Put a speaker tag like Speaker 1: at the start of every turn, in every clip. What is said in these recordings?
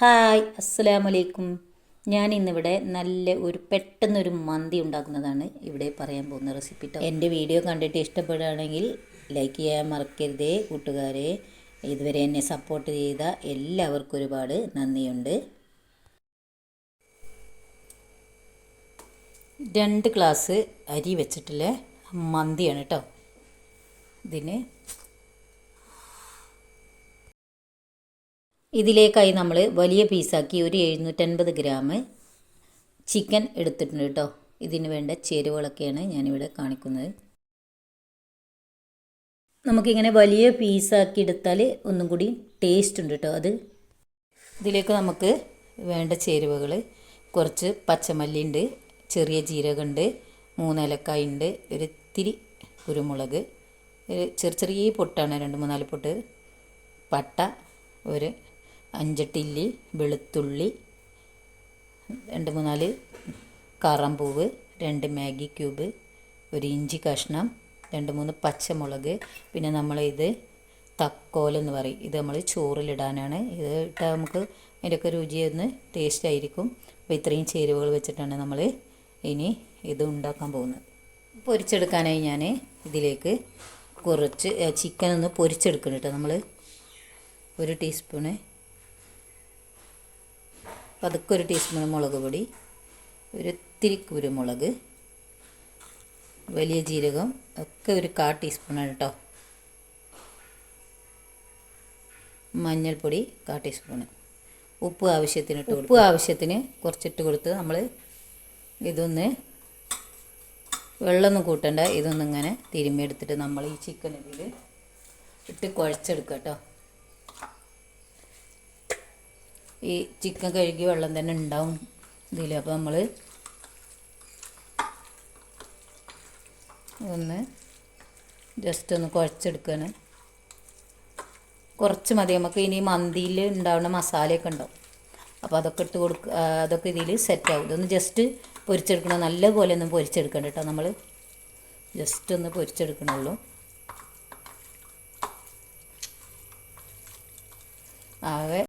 Speaker 1: Hi അസ്സലാമു അലൈക്കും ഞാൻ ഇന്നിവിടെ നല്ല ഒരു പെട്ടെന്നൊരു മന്തി ഉണ്ടാക്കുന്നതാണ് ഇവിടെ പറയാൻ പോകുന്ന റെസിപ്പി എന്റെ വീഡിയോ കണ്ടിട്ട് ഇഷ്ടപ്പെടുകയാണെങ്കിൽ ലൈക്ക് ചെയ്യാൻ മറക്കരുതേ. കൂട്ടുകാരെ ഇതുവരെ എന്നെ സപ്പോർട്ട് ചെയ്ത എല്ലാവർക്കും ഒരുപാട് നന്ദിയുണ്ട്. രണ്ട് ഗ്ലാസ് അരി വെച്ചിട്ടുള്ള മന്തിയാണ് കേട്ടോ ഇതിന് ഇതിലേക്കായി നമ്മൾ വലിയ പീസാക്കി ഒരു എഴുന്നൂറ്റൻപത് ഗ്രാം ചിക്കൻ എടുത്തിട്ടുണ്ട് കേട്ടോ. ഇതിന് വേണ്ട ചേരുവകളൊക്കെയാണ് ഞാനിവിടെ കാണിക്കുന്നത്. നമുക്കിങ്ങനെ വലിയ പീസാക്കി എടുത്താൽ ഒന്നും കൂടി ടേസ്റ്റ് ഉണ്ട് കേട്ടോ അത്. ഇതിലേക്ക് നമുക്ക് വേണ്ട ചേരുവകൾ കുറച്ച് പച്ചമല്ലി ഉണ്ട് ചെറിയ ജീരകമുണ്ട് മൂന്നേലക്കായ ഉണ്ട് ഒരു ഇത്തിരി കുരുമുളക് ഒരു ചെറിയ ചെറിയ പൊട്ടാണ് രണ്ട് മൂന്നാൽ പൊട്ട് പട്ട ഒരു അഞ്ചെട്ടില്ലി വെളുത്തുള്ളി രണ്ട് മൂന്നാൽ കറമ്പൂവ് രണ്ട് മാഗി ക്യൂബ് ഒരു ഇഞ്ചി കഷ്ണം രണ്ട് മൂന്ന് പച്ചമുളക്. പിന്നെ നമ്മൾ ഇത് തക്കോലെന്ന് പറയും. ഇത് നമ്മൾ ചോറിലിടാനാണ്. ഇത് ഇട്ടാൽ നമുക്ക് അതിന്റെയൊക്കെ രുചി ഒന്ന് ടേസ്റ്റ് ആയിരിക്കും. അപ്പോൾ ഇത്രയും ചേരുവകൾ വെച്ചിട്ടാണ് നമ്മൾ ഇനി ഇത് ഉണ്ടാക്കാൻ പോകുന്നത്. പൊരിച്ചെടുക്കാനായി ഞാൻ ഇതിലേക്ക് കുറച്ച് ചിക്കൻ ഒന്ന് പൊരിച്ചെടുക്കണം കേട്ടോ. നമ്മൾ ഒരു ടീസ്പൂണ് പതുക്കെ ഒരു ടീസ്പൂൺ മുളക് പൊടി ഒരു ഇത്തിരി കുരുമുളക് വലിയ ജീരകം ഒക്കെ ഒരു കാ ടീസ്പൂണാണ് കേട്ടോ. മഞ്ഞൾപ്പൊടി കാ ടീസ്പൂൺ ഉപ്പ് ആവശ്യത്തിന് ഇട്ട് ഉപ്പ് ആവശ്യത്തിന് കുറച്ചിട്ട് കൊടുത്ത് നമ്മൾ ഇതൊന്ന് വെള്ളമൊന്നും കൂട്ടണ്ട. ഇതൊന്നിങ്ങനെ തിരുമ്മിയെടുത്തിട്ട് നമ്മൾ ഈ ചിക്കൻ ഇതിൽ ഇട്ട് കുഴച്ചെടുക്കുക കേട്ടോ. ഈ ചിക്കൻ കഴുകി വെള്ളം തന്നെ ഉണ്ടാവും ഇതിൽ അപ്പോൾ നമ്മൾ ഒന്ന് ജസ്റ്റ് ഒന്ന് കുഴച്ചെടുക്കുകയാണ് കുറച്ച് മതി. നമുക്ക് ഇനി മന്തിയിൽ ഉണ്ടാവുന്ന മസാലയൊക്കെ ഉണ്ടാവും. അപ്പോൾ അതൊക്കെ ഇട്ട് കൊടുക്കുക അതൊക്കെ ഇതിൽ സെറ്റാവും ഇതൊന്ന് ജസ്റ്റ് പൊരിച്ചെടുക്കണം. നല്ല പോലെ ഒന്നും പൊരിച്ചെടുക്കണ്ട കേട്ടോ നമ്മൾ ജസ്റ്റ് ഒന്ന് പൊരിച്ചെടുക്കണുള്ളൂ ആകെ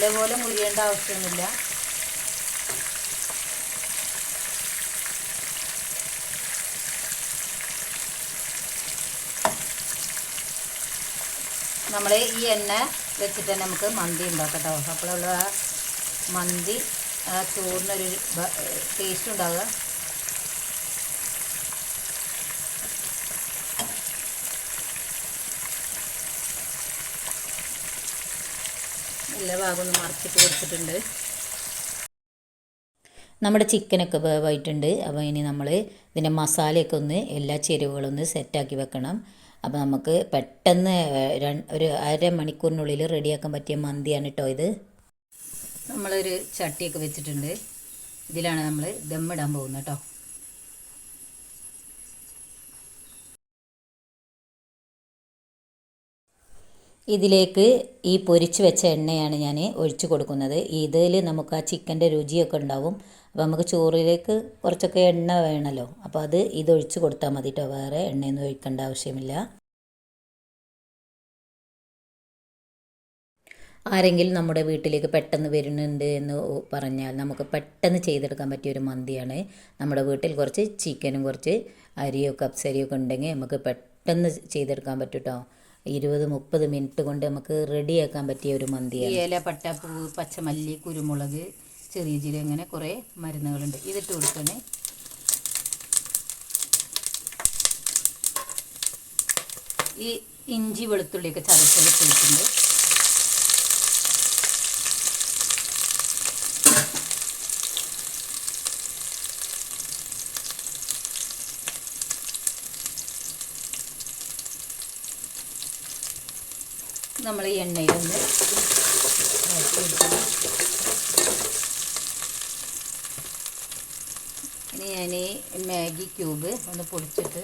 Speaker 1: നല്ലപോലെ മുഴിയേണ്ട ആവശ്യമൊന്നുമില്ല. നമ്മൾ ഈ എണ്ണ വെച്ചിട്ട് തന്നെ നമുക്ക് മന്തി ഉണ്ടാക്കട്ടോ അപ്പോഴുള്ള ആ മന്തി ചോറിനൊരു ടേസ്റ്റ് ഉണ്ടാവുക. എല്ലാ ഭാഗവും ഒന്ന് മറച്ചിട്ട് കൊടുത്തിട്ടുണ്ട്. നമ്മുടെ ചിക്കനൊക്കെ വേവായിട്ടുണ്ട്. അപ്പോൾ ഇനി നമ്മൾ ഇതിന്റെ മസാലയൊക്കെ ഒന്ന് എല്ലാ ചേരുവകളും ഒന്ന് സെറ്റാക്കി വെക്കണം. അപ്പോൾ നമുക്ക് പെട്ടെന്ന് ഒരു അരമണിക്കൂറിനുള്ളിൽ റെഡിയാക്കാൻ പറ്റിയ മന്തിയാണ് കേട്ടോ ഇത്. നമ്മളൊരു ചട്ടിയൊക്കെ വെച്ചിട്ടുണ്ട്. ഇതിലാണ് നമ്മൾ ദമ്മിടാൻ പോകുന്നത് കേട്ടോ. ഇതിലേക്ക് ഈ പൊരിച്ച് വെച്ച എണ്ണയാണ് ഞാൻ ഒഴിച്ചു കൊടുക്കുന്നത്. ഇതിൽ നമുക്ക് ആ ചിക്കന്റെ രുചിയൊക്കെ ഉണ്ടാവും. അപ്പോൾ നമുക്ക് ചോറിലേക്ക് കുറച്ചൊക്കെ എണ്ണ വേണമല്ലോ അപ്പോൾ അത് ഇതൊഴിച്ച് കൊടുത്താൽ മതി കേട്ടോ വേറെ എണ്ണയൊന്നും ഒഴിക്കേണ്ട ആവശ്യമില്ല. ആരെങ്കിലും നമ്മുടെ വീട്ടിലേക്ക് പെട്ടെന്ന് വരുന്നുണ്ട് എന്ന് പറഞ്ഞാൽ നമുക്ക് പെട്ടെന്ന് ചെയ്തെടുക്കാൻ പറ്റിയ ഒരു മന്തിയാണ്. നമ്മുടെ വീട്ടിൽ കുറച്ച് ചിക്കനും കുറച്ച് അരിയോ കപ്സരിയൊക്കെ ഉണ്ടെങ്കിൽ നമുക്ക് പെട്ടെന്ന് ചെയ്തെടുക്കാൻ പറ്റും കേട്ടോ ഇരുപത് മുപ്പത് മിനിറ്റ് കൊണ്ട് നമുക്ക് റെഡിയാക്കാൻ പറ്റിയ ഒരു മന്തിയാണ്. ഇല പട്ടപ്പൂവ് പച്ചമല്ലി കുരുമുളക് ചെറിയ ജീരകം അങ്ങനെ കുറേ മരുന്നുകളുണ്ട്. ഇതിട്ട് കൊടുക്കണേ ഈ ഇഞ്ചി വെളുത്തുള്ളിയൊക്കെ ചതച്ചെടുത്തിട്ടുണ്ട് നമ്മൾ ഈ എണ്ണയിലൊന്ന്. ഇനി ഞാൻ ഈ മാഗി ക്യൂബ് ഒന്ന് പൊടിച്ചിട്ട്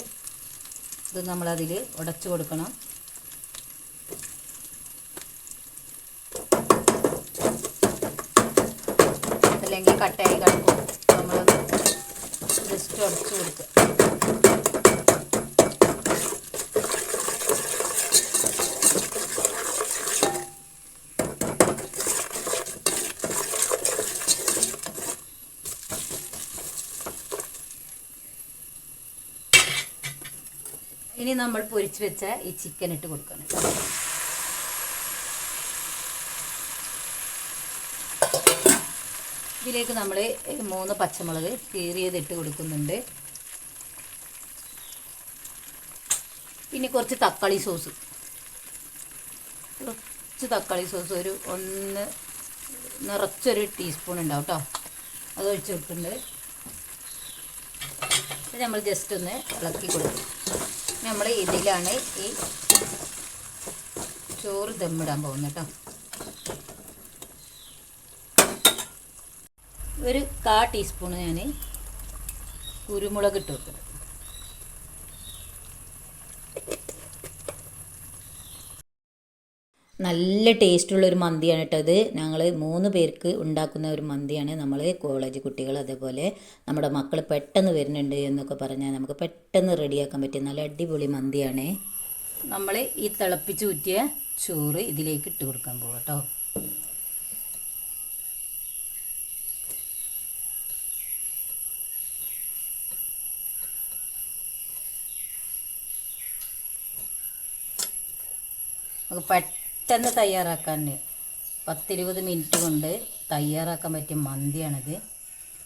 Speaker 1: ഇത് നമ്മളതിൽ ഉടച്ചു കൊടുക്കണം. അല്ലെങ്കിൽ കട്ടയായി കിടക്കും. നമ്മളൊന്ന് ജസ്റ്റ് ഉടച്ചു കൊടുക്കുക. ഇനി നമ്മൾ പൊരിച്ച് വെച്ച ഈ ചിക്കൻ ഇട്ട് കൊടുക്കണം ഇതിലേക്ക് നമ്മൾ മൂന്ന് പച്ചമുളക് കീറിയത് ഇട്ട് കൊടുക്കുന്നുണ്ട്. പിന്നെ കുറച്ച് തക്കാളി സോസ്. കുറച്ച് തക്കാളി സോസ് ഒരു ഒന്ന് നിറച്ചൊരു ടീസ്പൂൺ ഉണ്ടാവും കേട്ടോ. അത് ഒഴിച്ച് കൊടുക്കുന്നുണ്ട്. നമ്മൾ ജസ്റ്റ് ഒന്ന് ഇളക്കി കൊടുക്കും നമ്മൾ ഇതിലാണ് ഈ ചോറ് ദമ്മിടാൻ പോകുന്നത് കേട്ടോ. ഒരു കാ ടീസ്പൂൺ ഞാൻ കുരുമുളക് ഇട്ട് വെക്കുന്നത് നല്ല ടേസ്റ്റുള്ള ഒരു മന്തിയാണ് കേട്ടോ ഇത്. ഞങ്ങൾ മൂന്ന് പേർക്ക് ഉണ്ടാക്കുന്ന ഒരു മന്തിയാണ്. നമ്മൾ കോളേജ് കുട്ടികൾ അതേപോലെ നമ്മുടെ മക്കൾ പെട്ടെന്ന് വരുന്നുണ്ട് എന്നൊക്കെ പറഞ്ഞാൽ നമുക്ക് പെട്ടെന്ന് റെഡിയാക്കാൻ പറ്റിയ നല്ല അടിപൊളി മന്തിയാണ്. നമ്മൾ ഈ തിളപ്പിച്ച് ഊറ്റിയ ചോറ് ഇതിലേക്ക് ഇട്ട് കൊടുക്കാൻ പോകാം കേട്ടോ. നമുക്ക് പെട്ടെന്ന് തയ്യാറാക്കാൻ പത്തിരുപത് മിനിറ്റ് കൊണ്ട് തയ്യാറാക്കാൻ പറ്റിയ മന്തിയാണിത്.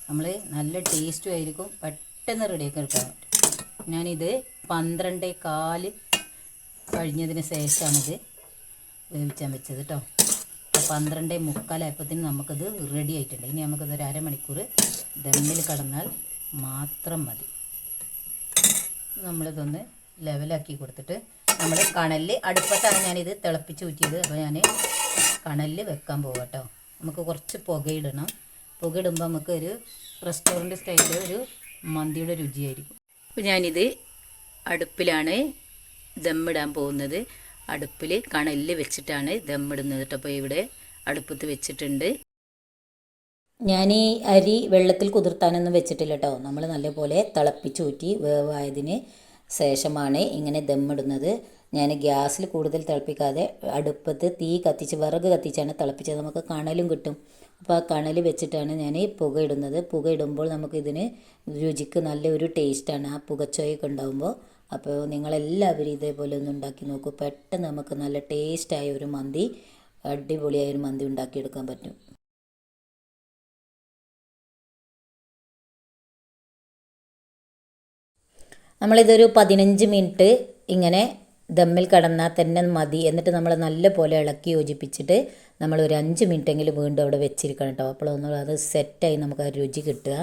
Speaker 1: നമ്മൾ നല്ല ടേസ്റ്റും ആയിരിക്കും. പെട്ടെന്ന് റെഡിയാക്കി എടുക്കാൻ പറ്റും. ഞാനിത് പന്ത്രണ്ട് കാൽ കഴിഞ്ഞതിന് ശേഷമാണിത് വേവിച്ചാൻ വെച്ചത് കേട്ടോ പന്ത്രണ്ട് മുക്കാലായപ്പോഴത്തേന് നമുക്കത് റെഡി ആയിട്ടുണ്ട്. ഇനി നമുക്കത് ഒരു അരമണിക്കൂർ ദമ്മിൽ കടന്നാൽ മാത്രം മതി. നമ്മളിതൊന്ന് ലെവലാക്കി കൊടുത്തിട്ട് നമ്മൾ കണലിൽ അടുപ്പത്താണ് ഞാനിത് തിളപ്പിച്ച് ഊറ്റിയത്. അപ്പോൾ ഞാൻ കണലിൽ വെക്കാൻ പോകാം കേട്ടോ നമുക്ക് കുറച്ച് പുകയിടണം. പുകയിടുമ്പോൾ നമുക്ക് ഒരു റെസ്റ്റോറന്റ് സ്റ്റൈലിൽ ഒരു മന്തിയുടെ രുചിയായിരിക്കും. അപ്പോൾ ഞാനിത് അടുപ്പിലാണ് ദമ്മിടാൻ പോകുന്നത്. അടുപ്പിൽ കണലിൽ വെച്ചിട്ടാണ് ദമ്മിടുന്നത് കേട്ടോ അപ്പോൾ ഇവിടെ അടുപ്പത്ത് വെച്ചിട്ടുണ്ട്. ഞാൻ ഈ അരി വെള്ളത്തിൽ കുതിർത്താനൊന്നും വെച്ചിട്ടില്ല കേട്ടോ നമ്മൾ നല്ലപോലെ തിളപ്പിച്ചൂറ്റി വേവായതിന് ശേഷമാണ് ഇങ്ങനെ ദമ്മിടുന്നത് ഞാൻ ഗ്യാസിൽ കൂടുതൽ തിളപ്പിക്കാതെ അടുപ്പത്ത് തീ കത്തിച്ച് വിറക് കത്തിച്ചാണ് തിളപ്പിച്ചത്. നമുക്ക് കണലും കിട്ടും. അപ്പോൾ ആ കണൽ വെച്ചിട്ടാണ് ഞാൻ പുകയിടുന്നത് പുകയിടുമ്പോൾ നമുക്കിതിന് രുചിക്ക് നല്ലൊരു ടേസ്റ്റാണ് ആ പുകച്ചോയൊക്കെ ഉണ്ടാകുമ്പോൾ അപ്പോൾ നിങ്ങളെല്ലാവരും ഇതേപോലെ ഒന്ന് ഉണ്ടാക്കി നോക്കൂ. പെട്ടെന്ന് നമുക്ക് നല്ല ടേസ്റ്റായ ഒരു മന്തി അടിപൊളിയായ ഒരു മന്തി ഉണ്ടാക്കിയെടുക്കാൻ പറ്റും. നമ്മളിതൊരു പതിനഞ്ച് മിനിറ്റ് ഇങ്ങനെ ദമ്മിൽ കടന്നാൽ തന്നെ മതി. എന്നിട്ട് നമ്മൾ നല്ല പോലെ ഇളക്കി യോജിപ്പിച്ചിട്ട് നമ്മൾ ഒരു അഞ്ച് മിനിറ്റെങ്കിലും വീണ്ടും അവിടെ വെച്ചിരിക്കണം കേട്ടോ. അപ്പോഴൊന്നും അത് സെറ്റായി നമുക്ക് ആ രുചി കിട്ടുക.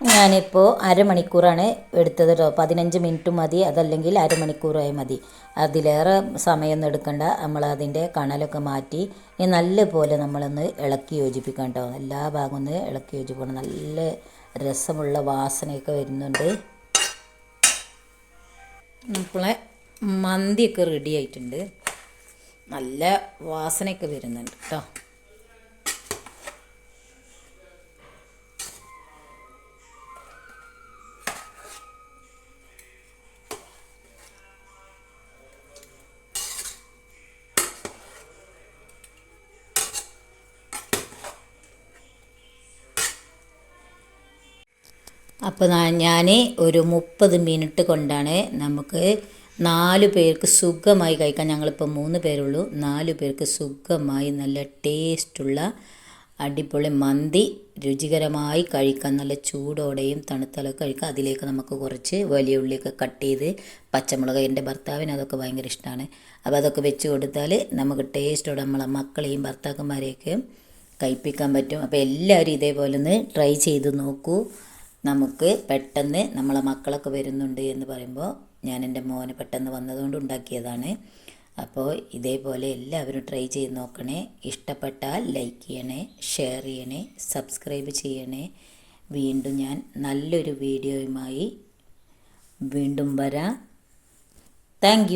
Speaker 1: ഞാനിപ്പോൾ അരമണിക്കൂറാണ് എടുത്തത് കേട്ടോ. പതിനഞ്ച് മിനിറ്റ് മതി. അതല്ലെങ്കിൽ അരമണിക്കൂറായി മതി. അതിലേറെ സമയമൊന്നും എടുക്കണ്ട. നമ്മൾ അതിന്റെ കണലൊക്കെ മാറ്റി ഇനി നല്ലപോലെ നമ്മളൊന്ന് ഇളക്കി യോജിപ്പിക്കണം കേട്ടോ. എല്ലാ ഭാഗവും ഒന്ന് ഇളക്കി യോജിപ്പിക്കണം. നല്ല രസമുള്ള വാസനയൊക്കെ വരുന്നുണ്ട്. നമ്മളെ മന്തിയൊക്കെ റെഡി ആയിട്ടുണ്ട്. നല്ല വാസനയൊക്കെ വരുന്നുണ്ട് കേട്ടോ അപ്പോൾ ഞാൻ ഒരു മുപ്പത് മിനിറ്റ് കൊണ്ടാണ് നമുക്ക് നാല് പേർക്ക് സുഖമായി കഴിക്കാൻ. ഞങ്ങളിപ്പോൾ മൂന്ന് പേരുള്ളൂ. നാല് പേർക്ക് സുഖമായി നല്ല ടേസ്റ്റുള്ള അടിപൊളി മന്തി രുചികരമായി കഴിക്കാൻ നല്ല ചൂടോടെയും തണുത്തലൊക്കെ കഴിക്കാം അതിലേക്ക് നമുക്ക് കുറച്ച് വലിയ ഉള്ളിയൊക്കെ കട്ട് ചെയ്ത് പച്ചമുളക് എന്റെ ഭർത്താവിന് അതൊക്കെ ഭയങ്കര ഇഷ്ടമാണ് അപ്പോൾ അതൊക്കെ വെച്ച് കൊടുത്താൽ നമുക്ക് ടേസ്റ്റോടെ നമ്മളെ മക്കളെയും ഭർത്താക്കന്മാരെയൊക്കെ കഴിപ്പിക്കാൻ പറ്റും. അപ്പോൾ എല്ലാവരും ഇതേപോലെ ഒന്ന് ട്രൈ ചെയ്ത് നോക്കൂ. നമുക്ക് പെട്ടെന്ന് നമ്മളെ മക്കളൊക്കെ വരുന്നുണ്ട് എന്ന് പറയുമ്പോൾ ഞാൻ എന്റെ മോന് പെട്ടെന്ന് വന്നതുകൊണ്ട് ഉണ്ടാക്കിയതാണ്. അപ്പോൾ ഇതേപോലെ എല്ലാവരും ട്രൈ ചെയ്ത് നോക്കണേ. ഇഷ്ടപ്പെട്ടാൽ ലൈക്ക് ചെയ്യണേ ഷെയർ ചെയ്യണേ സബ്സ്ക്രൈബ് ചെയ്യണേ. വീണ്ടും ഞാൻ നല്ലൊരു വീഡിയോയുമായി വീണ്ടും വരാം. താങ്ക്